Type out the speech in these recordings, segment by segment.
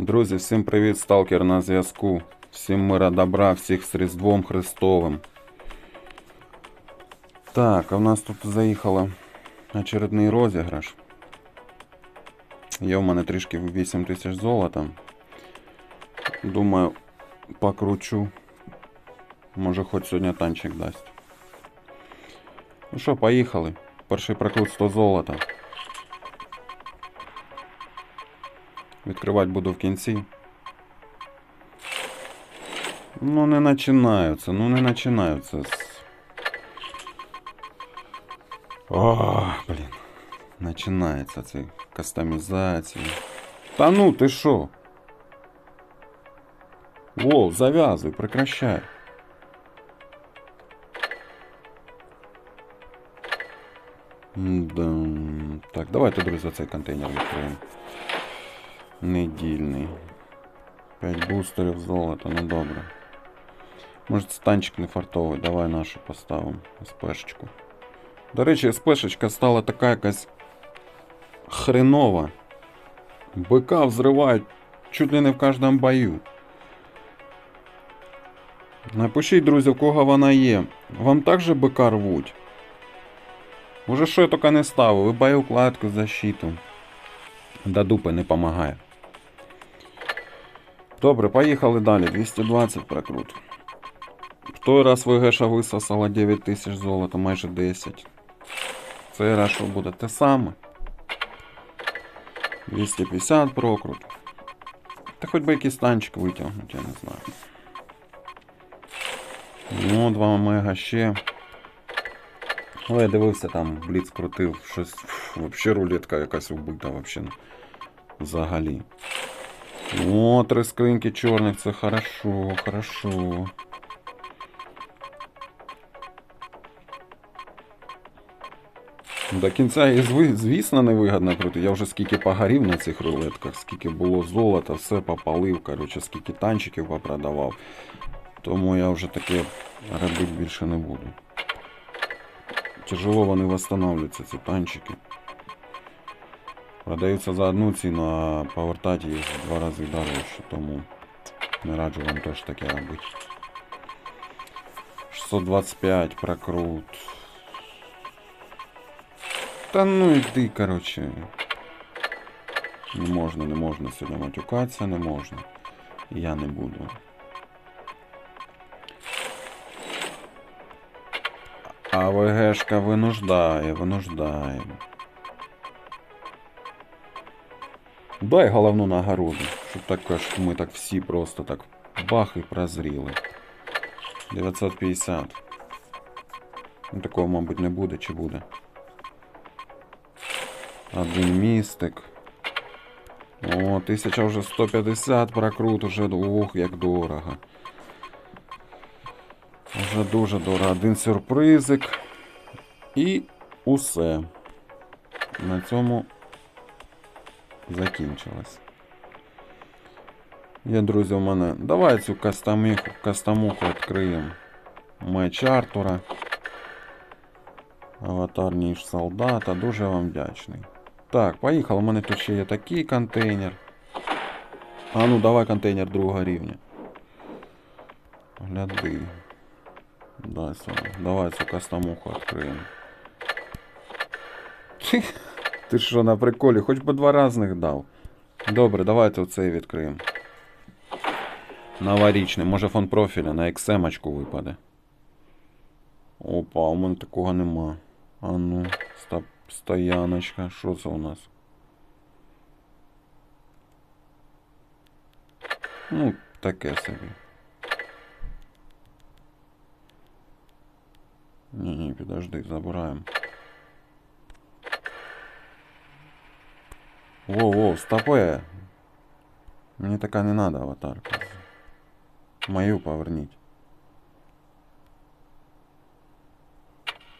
Друзі, всім привіт, сталкер на зв'язку. Всім мира добра, всіх з Різдвом Христовим. Так, а в нас тут заїхало очередний розіграш. Є в мене трішки 8 тисяч золота. Думаю, покручу. Може хоч сьогодні танчик дасть. Ну що, поїхали. Перший прокрут 100 золота. Відкривати буду в кінці. Ну не починаються, ну не починаються. з- О, блін. Починається це кастомізація. Та ну ти що? Воу, зав'язуй, прекращай. Да. Так, давайте, друзі, цей контейнер відкриємо. Недільний. 5 бустерів золота, ну добре. Може станчик не фартовий, давай нашу поставимо СПшечку. До речі, СПшечка стала така якась хренова. БК взривають чуть ли не в кожному бою. Напишіть, друзі, у кого вона є. Вам також БК рвуть? Уже що я тільки не ставив, і боєукладку, защиту. До дупи не помагає. Добре, поїхали далі. 220 прокрут. В той раз ВГШ висосала 9 тисяч золота, майже 10. Цей раз що буде те саме. 250 прокрут. Та хоч би якийсь танчик витягнуть, я не знаю. Ну, 2 мега ще. Але я дивився там, бліц крутив, щось. Вообще рулетка якась убита. Взагалі. О, три скриньки чорних, це хорошо, хорошо. До кінця і звісно невигідно крути. Я вже скільки погорів на цих рулетках, скільки було золота, все попалив, коротше, скільки танчиків попродавав. Тому я вже таке робити більше не буду. Тяжело вони восстанавливаються, ці танчики. Продаються за одну ціну, а повертати їх в два рази дорожче, тому не раджу вам теж таке робити. 625 прокрут. Та ну йди, короче. Не можна, не можна сьогодні матюкатися, не можна. Я не буду. А ВГшка винуждає, винуждає. Дай головну нагороду, щоб так щоб ми так всі просто так бах і прозріли. 950. Ну, такого, мабуть, не буде, чи буде. Один містик. О, 1000 вже 150 прокрут, уже ух, як дорого. Вже дуже дорого. Один сюрпризик. І усе. На цьому закінчилось. Є, друзі, у мене. Давай цю кастомуху, кастомуху відкриємо. Меч Артура. Аватар ніж солдата. Дуже вам вдячний. Так, поїхали. У мене тут ще є такий контейнер. А ну давай контейнер другого рівня. Гляди. Да, сюди. Давай цю кастомуху відкриємо. Ти- що на приколі? Хоч би два разних дав. Добре, давайте оцей відкриємо. Новорічний, може фон профіля на XM випаде. Опа, у мене такого нема. А ну, стояночка, що це у нас? Ну, таке собі. Ні, ні, підожди, забираємо. Воу, воу, стопе. Мені така не надо аватарка. Мою поверніть.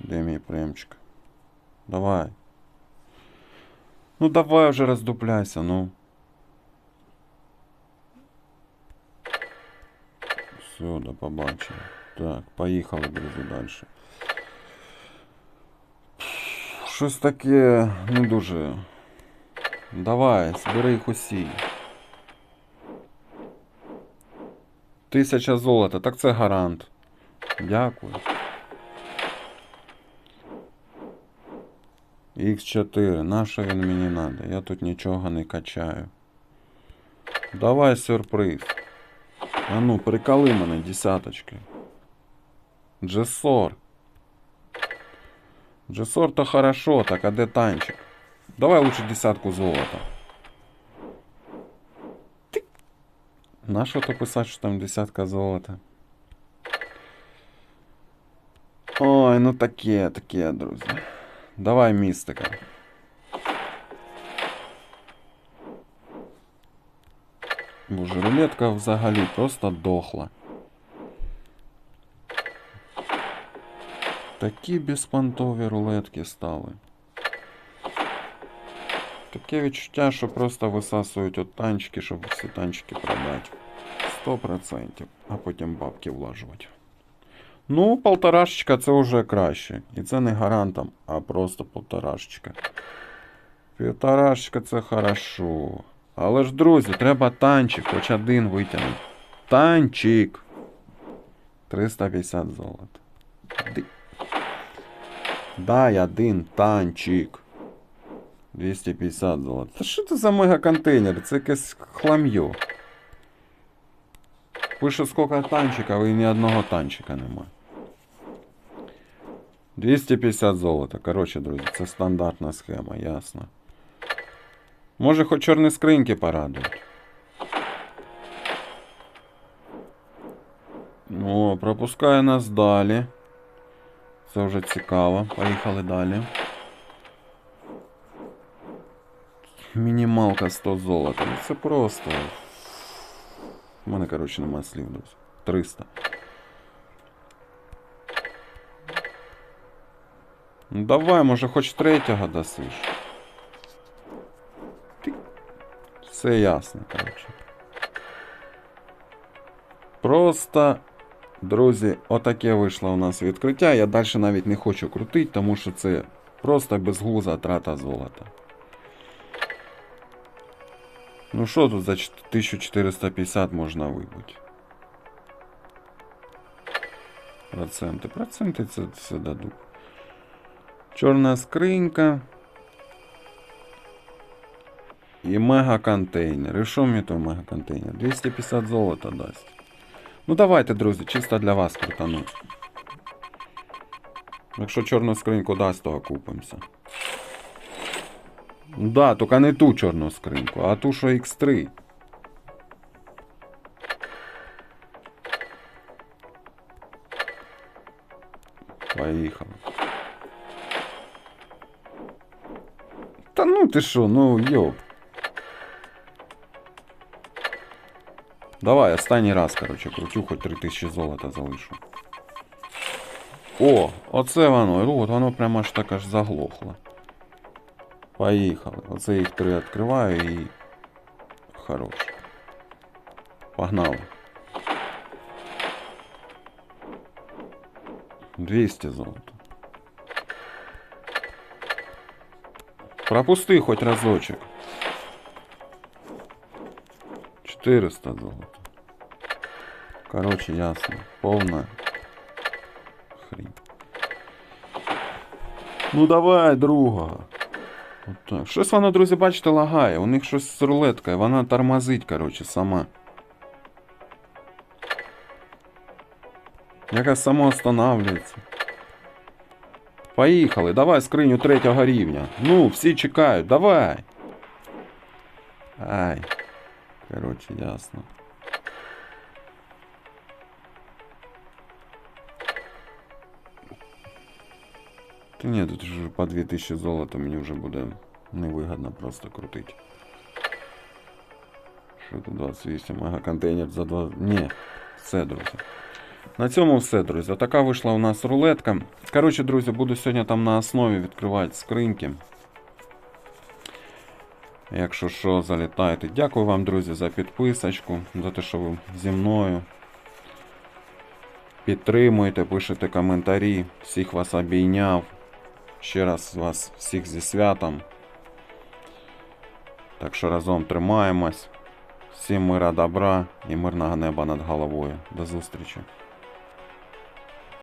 Де мій премчик? Давай. Ну давай вже роздупляйся, ну. Все, до побачення. Так, поїхали, друзі, далі. Щось таке не дуже. Давай, збери їх усі. Тисяча золота, так це гарант. Дякую. Х4, нащо він мені надо? Я тут нічого не качаю. Давай сюрприз. А ну, приколи мене десяточки. Джесор. Джесор то хорошо, так а де танчик? Давай лучше десятку золота. Ти- Нащо то писати, що там десятка золота? Ой, ну таке, таке, друзі. Давай містика. Боже, рулетка взагалі просто дохла. Такі безпонтові рулетки стали. Таке відчуття, що просто висасують от танчики, щоб всі танчики продати. 100%. А потім бабки влажувати. Ну, полторашечка це вже краще. І це не гарантом, а просто полторашечка. Півторашечка це хорошо. Але ж, друзі, треба танчик, хоч один витягнути. Танчик. 350 золота. Дай один танчик. 250 золота. Та що це за мегаконтейнер? Це якесь хлам'йо. Пише скільки танчиків і ні одного танчика немає. 250 золота. Коротше, друзі, це стандартна схема, ясно. Може хоч чорні скриньки порадують. О, пропускає нас далі. Це вже цікаво. Поїхали далі. Мінімалка 100 золота. Ну це просто. У мене, коротше, немає слів, друзі. 300. Ну давай, може хоч третього дасиш. Все ясно, коротше. Просто, друзі, отаке вийшло у нас відкриття. Я далі навіть не хочу крутити, тому що це просто безглуза трата золота. Ну що тут за 1450 можна вибити? Проценти. Проценти це все дадуть. Чорна скринька. І мега-контейнер. І що мені той мега-контейнер? 250 золота дасть. Ну давайте, друзі, чисто для вас крутану. Якщо чорну скриньку дасть, то окупимося. Да, тільки не ту чорну скриньку, а ту, що X3. Поїхали. Та ну ти що, ну йоп. Давай, останній раз, короче, кручу, хоч 3000 золота залишу. О, оце воно. От воно прямо аж так аж заглохло. Поїхали. Оце їх три відкриваю і. Хорош. Погнали. 200 золота. Пропусти хоть разочек. 400 золота. Короче, ясно. Повна хрень. Ну давай, друга. Так. Щось воно, друзі, бачите, лагає. У них щось з рулеткою, вона тормозить, короче, сама. Якось само останавливається. Поїхали, давай скриню третього рівня. Ну, всі чекають, давай. Ай. Короче, ясно. Та ні, тут вже по 2000 золота мені вже буде невигідно просто крутити. Що тут 28 мега контейнер за 2. Ні, все, друзі. На цьому все, друзі. Така вийшла у нас рулетка. Коротше, друзі, буду сьогодні там на основі відкривати скриньки. Якщо що, залітайте. Дякую вам, друзі, за підписочку, за те, що ви зі мною. Підтримуєте, пишете коментарі. Всіх вас обійняв. Ще раз вас всіх зі святом. Так що разом тримаємось. Всім мира, добра і мирного неба над головою. До зустрічі.